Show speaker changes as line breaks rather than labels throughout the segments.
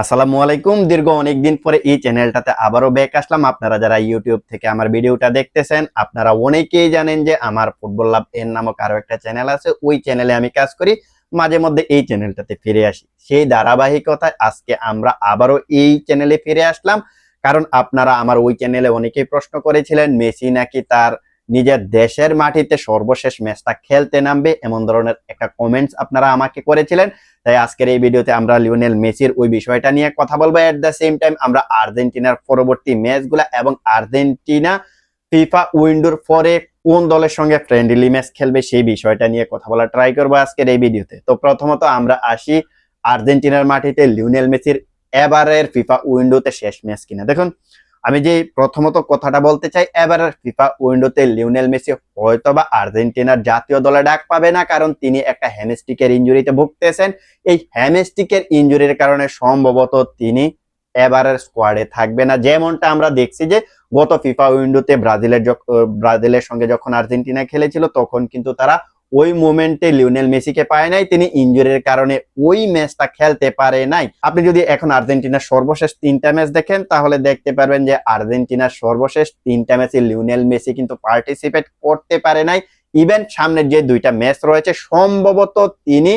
আসসালামু আলাইকুম। দীর্ঘ অনেকদিন পরে এই চ্যানেলটাতে আবারও ব্যাক আসলাম। আপনারা যারা ইউটিউব থেকে আমার ভিডিওটা দেখতেছেন, আপনারা অনেকেই জানেন যে আমার ফুটবল লাভ এর নামক আরও একটা চ্যানেল আছে। ওই চ্যানেলে আমি কাজ করি। মাঝে মধ্যে এই চ্যানেলটাতে ফিরে আসি। সেই ধারাবাহিকতায় আজকে আমরা আবারও এই চ্যানেলে ফিরে আসলাম। কারণ আপনারা আমার ওই চ্যানেলে অনেকেই প্রশ্ন করেছিলেন, মেসি নাকি তার নিজের দেশের মাটিতে সর্বশেষ ম্যাচটা খেলতে নামবে এমন ধরনের একটা কমেন্টস আপনারা আমাকে করেছিলেন। তাই আজকের এই ভিডিওতে আমরা লিওনেল মেসির ওই বিষয়টা নিয়ে কথা বলব। এট দ্য সেম টাইম আমরা আর্জেন্টিনার পরবর্তী ম্যাচগুলা এবং আর্জেন্টিনা ফিফা উইন্ডোর পরে কোন দলের সঙ্গে ফ্রেন্ডলি ম্যাচ খেলবে সেই বিষয়টা নিয়ে কথা বলা ট্রাই করব আজকের এই ভিডিওতে। তো প্রথমত আমরা আসি আর্জেন্টিনার মাটিতে লিওনেল মেসির এবারের ফিফা উইন্ডোতে শেষ ম্যাচ কিনা। দেখুন আমি যে প্রথমত কথাটা বলতে চাই এবারের ফিফা উইন্ডোতে লিওনেল মেসি হয়তোবা আর্জেন্টিনার জাতীয় দলে ডাক পাবে না, কারণ তিনি একটা হ্যামস্টিকের ইঞ্জুরিতে ভুগতেছেন। এই হ্যামস্টিকের ইঞ্জুরির কারণে সম্ভবত তিনি এবারের স্কোয়াডে থাকবে না। যেমনটা আমরা দেখছি যে গত ফিফা উইন্ডোতে ব্রাজিলের ব্রাজিলের সঙ্গে যখন আর্জেন্টিনা খেলেছিল, তখন কিন্তু তারা ওই মোমেন্টে লিওনেল মেসিকে পায় নাই, তিনি ইঞ্জুরির কারণে ওই ম্যাচটা খেলতে পারে নাই। আপনি যদি এখন আর্জেন্টিনার সর্বশেষ তিনটা ম্যাচ দেখেন, তাহলে দেখতে পারবেন যে আর্জেন্টিনার সর্বশেষ তিনটা ম্যাচে লিওনেল মেসি কিন্তু পার্টিসিপেট করতে পারে নাই। ইভেন সামনের যে দুইটা ম্যাচ রয়েছে, সম্ভবত তিনি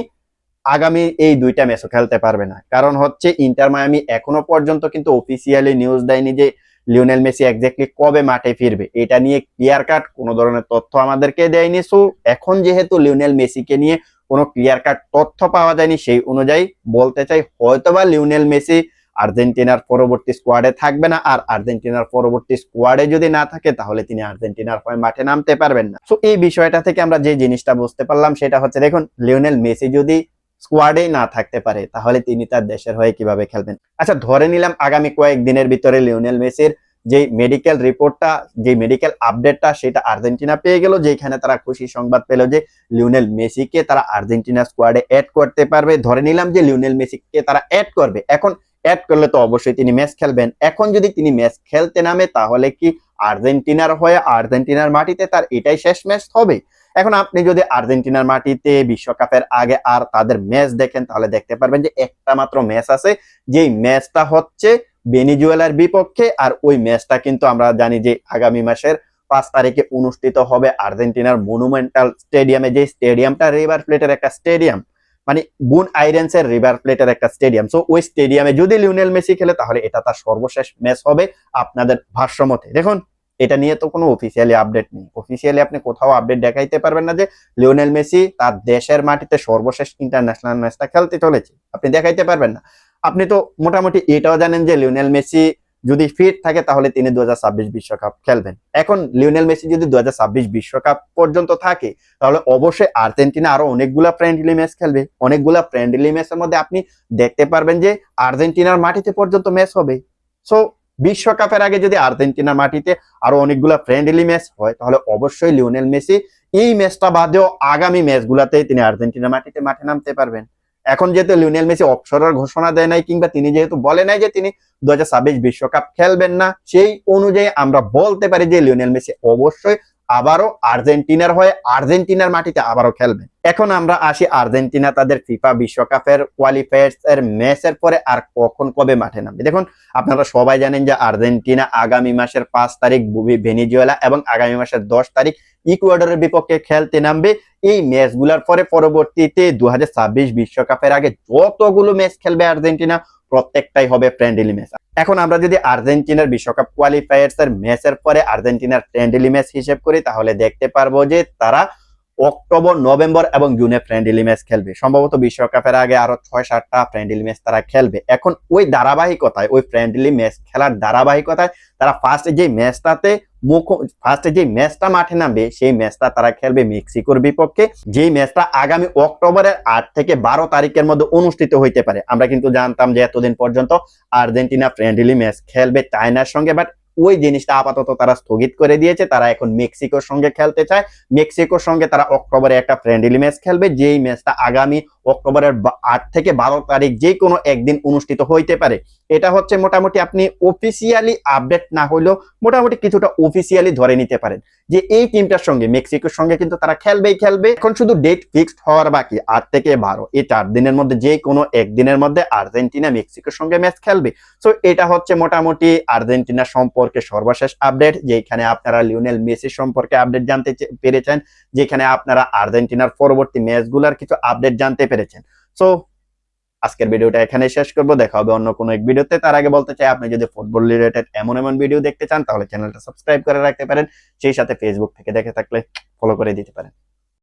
আগামী এই দুইটা ম্যাচও খেলতে পারবে না। কারণ হচ্ছে, ইন্টার মায়ামি এখনও পর্যন্ত কিন্তু অফিসিয়ালি নিউজ দেয়নি যে লিওনেল মেসি এক্স্যাক্টলি কবে মাঠে ফিরবে? এটা নিয়ে ক্লিয়ার কাট কোনো ধরনের তথ্য আমাদেরকে দেয়নি। সো এখন যেহেতু লিওনেল মেসিকে নিয়ে কোনো ক্লিয়ার কাট তথ্য পাওয়া যায়নি, সেই অনুযায়ী বলতে চাই, হয়তোবা লিওনেল মেসি আর্জেন্টিনার পরবর্তী স্কোয়াডে থাকবে না। আর আর্জেন্টিনার পরবর্তী স্কোয়াডে যদি না থাকে, তাহলে তিনি আর্জেন্টিনার হয়ে মাঠে নামতে পারবেন না। সো এই বিষয়টা থেকে আমরা যে জিনিসটা বুঝতে পারলাম, সেটা হচ্ছে, দেখুন, লিওনেল মেসি যদি স্কোয়াডেই না থাকতে পারে, তাহলে তিনি তার দেশের হয়ে কীভাবে খেলবেন? আচ্ছা ধরে নিলাম আগামী কয়েকদিনের ভিতরে লিওনেল মেসির যে মেডিকেল রিপোর্টটা যে মেডিকেল আপডেটটা সেটা আর্জেন্টিনা পেয়ে গেল, যেখানে তারা খুশি সংবাদ পেল যে লিওনেল মেসিকে তারা আর্জেন্টিনা স্কোয়াডে অ্যাড করতে পারবে। ধরে নিলাম যে লিওনেল মেসিকে তারা অ্যাড করবে। এখন অ্যাড করলে তো অবশ্যই তিনি ম্যাচ খেলবেন। এখন যদি তিনি ম্যাচ খেলতে নামে, তাহলে কি আর্জেন্টিনার হয়ে আর্জেন্টিনার মাটিতে তার এটাই শেষ ম্যাচ হবে? এখন আপনি যদি আর্জেন্টিনার মাটিতে বিশ্বকাপের আগে আর তাদের ম্যাচ দেখেন, তাহলে দেখতে পারবেন যে একটা মাত্র ম্যাচ আছে, যেই ম্যাচটা হচ্ছে বেনিজুয়েলার বিপক্ষে, আর ওই ম্যাচটা কিন্তু আমরা জানি যে আগামী মাসের পাঁচ তারিখে অনুষ্ঠিত হবে আর্জেন্টিনার মনুমেন্টাল স্টেডিয়ামে যে স্টেডিয়ামটা রিভার প্লেটের একটা স্টেডিয়াম মানে বুন আইরেন্সের রিভার প্লেটের একটা স্টেডিয়াম সো ওই স্টেডিয়ামে যদি লিওনেল মেসি খেলে, তাহলে এটা তার সর্বশেষ ম্যাচ হবে আপনাদের ভাষ্যমতে দেখুন এটা নিয়ে তো কোনো অফিসিয়ালি আপডেট নেই। অফিসিয়ালি আপনি কোথাও আপডেট দেখাইতে পারবেন না যে লিওনেল মেসি তার দেশের মাটিতে সর্বশেষ ইন্টারন্যাশনাল ম্যাচটা খেলতে চলেছে। আপনি দেখাইতে পারবেন না। আপনি তো মোটামুটি এটাও জানেন যে লিওনেল মেসি যদি ফিট থাকে তাহলে তিনি দু বিশ্বকাপ খেলবেন। এখন লিওনেল মেসি যদি দু বিশ্বকাপ পর্যন্ত থাকে, তাহলে অবশ্যই আর্জেন্টিনা আরও অনেকগুলা ফ্রেন্ডলি ম্যাচ খেলবে। অনেকগুলা ফ্রেন্ডলি ম্যাচের মধ্যে আপনি দেখতে পারবেন যে আর্জেন্টিনার মাটিতে পর্যন্ত ম্যাচ হবে। সো বিশ্বকাপের আগে যদি আর্জেন্টিনার মাটিতে আরও অনেকগুলো ফ্রেন্ডলি ম্যাচ হয়, তাহলে অবশ্যই লিওনেল মেসি এই ম্যাচটা বাদেও আগামী ম্যাচগুলোতে তিনি আর্জেন্টিনার মাটিতে মাঠে নামতে পারবেন। এখন যেহেতু লিওনেল মেসি অবসরের ঘোষণা দেয় নাই কিংবা তিনি যেহেতু বলে নাই যে তিনি দু বিশ্বকাপ খেলবেন না, সেই অনুযায়ী আমরা বলতে পারি যে লিওনেল মেসি অবশ্যই আবারও আর্জেন্টিনার হয়ে আর্জেন্টিনার মাটিতে আবারও খেলবেন এখন আমরা আসি আর্জেন্টিনা তাদের ফিফা বিশ্বকাপের কোয়ালিফায়ার্স এর ম্যাচের পরে আর কখন কবে মাঠে নামবে। দেখুন, আপনারা সবাই জানেন যে আর্জেন্টিনা আগামী মাসের পাঁচ তারিখ বুবি ভেনিজুয়েলা এবং আগামী মাসের দশ তারিখ ইকুয়েডরের বিপক্ষে খেলতে নামবে। এই ম্যাচগুলোর পরে পরবর্তীতে দু বিশ্বকাপের আগে যতগুলো ম্যাচ খেলবে আর্জেন্টিনা প্রত্যেকটাই হবে ফ্রেন্ডলি ম্যাচ এখন আমরা যদি আর্জেন্টিনার বিশ্বকাপ কোয়ালিফায়ার্স এর ম্যাচের পরে আর্জেন্টিনার ফ্রেন্ডলি ম্যাচ হিসেব করি, তাহলে দেখতে পারব যে তারা অক্টোবর, নভেম্বর এবং জুনে ফ্রেন্ডলি ম্যাচ খেলবে। সম্ভবত বিশ্বকাপের আগে আরও ছয় সাতটা ফ্রেন্ডলি ম্যাচ তারা খেলবে। এখন ওই ধারাবাহিকতায়, ওই ফ্রেন্ডলি ম্যাচ খেলার ধারাবাহিকতায় তারা ফার্স্ট যে ম্যাচটাতে মুখ ফার্স্টে যে ম্যাচটা মাঠে নামবে, সেই ম্যাচটা তারা খেলবে মেক্সিকোর বিপক্ষে, যেই ম্যাচটা আগামী অক্টোবরের আট থেকে বারো তারিখের মধ্যে অনুষ্ঠিত হইতে পারে। আমরা কিন্তু জানতাম যে এতদিন পর্যন্ত আর্জেন্টিনা ফ্রেন্ডলি ম্যাচ খেলবে চায়নার সঙ্গে বাট ওই জিনিসটা আপাতত তারা স্থগিত করে দিয়েছে। তারা এখন মেক্সিকোর সঙ্গে খেলতে চায়। মেক্সিকোর সঙ্গে তারা অক্টোবরে একটা ফ্রেন্ডলি ম্যাচ খেলবে, যেই ম্যাচটা আগামী অক্টোবরের আট থেকে বারো তারিখ যে কোনো একদিন অনুষ্ঠিত হইতে পারে। এটা হচ্ছে মোটামুটি আপনি অফিসিয়ালি আপডেট না হইলেও মোটামুটি কিছুটা অফিসিয়ালি ধরে নিতে পারেন যে এই টিমটার সঙ্গে, মেক্সিকোর সঙ্গে কিন্তু তারা খেলবেই খেলবে। এখন শুধু ডেট ফিক্সড হওয়ার বাকি, আট থেকে বারো। এই চার দিনের মধ্যে যে কোনো একদিনের মধ্যে আর্জেন্টিনা, মেক্সিকোর সঙ্গে ম্যাচ খেলবে। সো এটা হচ্ছে মোটামুটি আর্জেন্টিনা সম্পর্কে সর্বশেষ আপডেট যেখানে আপনারা লিওনেল মেসি সম্পর্কে আপডেট জানতে পেরেছেন, যেখানে আপনারা আর্জেন্টিনার পরবর্তী ম্যাচগুলোর কিছু আপডেট জানতে পেরেছেন। সো আজকের ভিডিওটা এখানে শেষ করব। দেখা হবে অন্য কোনো এক ভিডিওতে। তার আগে বলতে চাই, আপনি যদি ফুটবল রিলেটেড এমন এমন ভিডিও দেখতে চান, তাহলে চ্যানেলটা সাবস্ক্রাইব করে রাখতে পারেন। সেই সাথে ফেসবুক থেকে দেখে থাকলে ফলো করে দিতে পারেন।